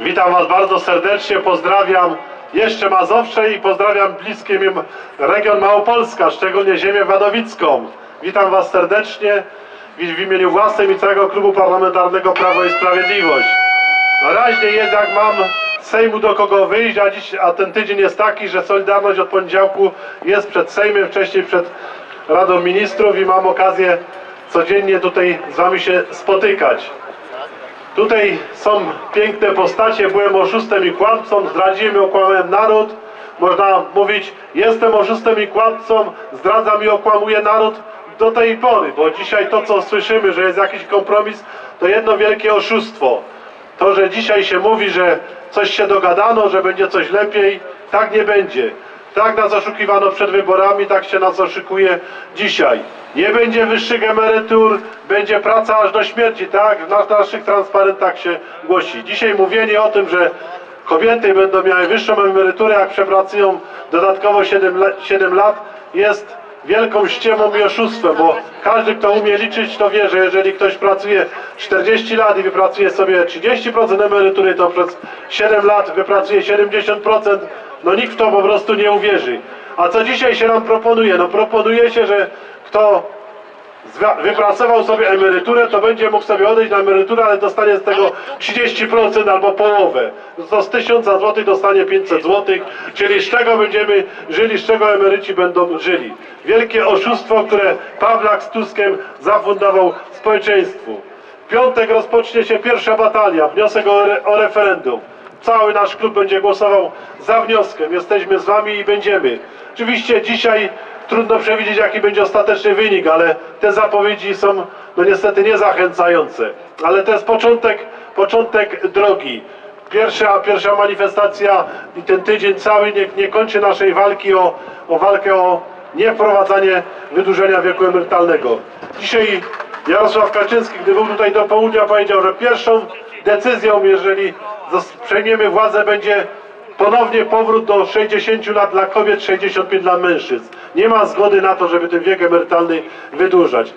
Witam Was bardzo serdecznie, pozdrawiam jeszcze Mazowsze i pozdrawiam bliskie mi region Małopolska, szczególnie ziemię wadowicką. Witam Was serdecznie w imieniu własnym i całego klubu parlamentarnego Prawo i Sprawiedliwość. Raźnie jest jak mam Sejmu do kogo wyjść, a, dziś, a ten tydzień jest taki, że Solidarność od poniedziałku jest przed Sejmem, wcześniej przed Radą Ministrów i mam okazję codziennie tutaj z Wami się spotykać. Tutaj są piękne postacie, byłem oszustem i kłamcą, zdradziłem i okłamałem naród. Można mówić, jestem oszustem i kłamcą, zdradzam i okłamuję naród do tej pory, bo dzisiaj to co słyszymy, że jest jakiś kompromis, to jedno wielkie oszustwo. To, że dzisiaj się mówi, że coś się dogadano, że będzie coś lepiej, tak nie będzie. Tak nas oszukiwano przed wyborami, tak się nas oszukuje dzisiaj. Nie będzie wyższych emerytur, będzie praca aż do śmierci, tak? W naszych transparentach się głosi. Dzisiaj mówienie o tym, że kobiety będą miały wyższą emeryturę, jak przepracują dodatkowo 7, le- 7 lat, jest wielką ściemą i oszustwem, bo każdy, kto umie liczyć, to wie, że jeżeli ktoś pracuje 40 lat i wypracuje sobie 30% emerytury, to przez 7 lat wypracuje 70%, no nikt w to po prostu nie uwierzy. A co dzisiaj się nam proponuje? No proponuje się, że kto wypracował sobie emeryturę, to będzie mógł sobie odejść na emeryturę, ale dostanie z tego 30% albo połowę. To z 1000 zł dostanie 500 zł, czyli z czego będziemy żyli, z czego emeryci będą żyli. Wielkie oszustwo, które Pawlak z Tuskiem zafundował społeczeństwu. W piątek rozpocznie się pierwsza batalia, wniosek o, re, o referendum. Cały nasz klub będzie głosował za wnioskiem. Jesteśmy z wami i będziemy. Oczywiście dzisiaj trudno przewidzieć, jaki będzie ostateczny wynik, ale te zapowiedzi są no niestety niezachęcające. Ale to jest początek, początek drogi. Pierwsza, pierwsza manifestacja i ten tydzień cały nie, nie kończy naszej walki o, o walkę o niewprowadzanie wydłużenia wieku emerytalnego. Dzisiaj Jarosław Kaczyński, gdy był tutaj do południa, powiedział, że pierwszą decyzją, jeżeli przejmiemy władzę, będzie ponownie powrót do 60 lat dla kobiet, 65 dla mężczyzn. Nie ma zgody na to, żeby ten wiek emerytalny wydłużać.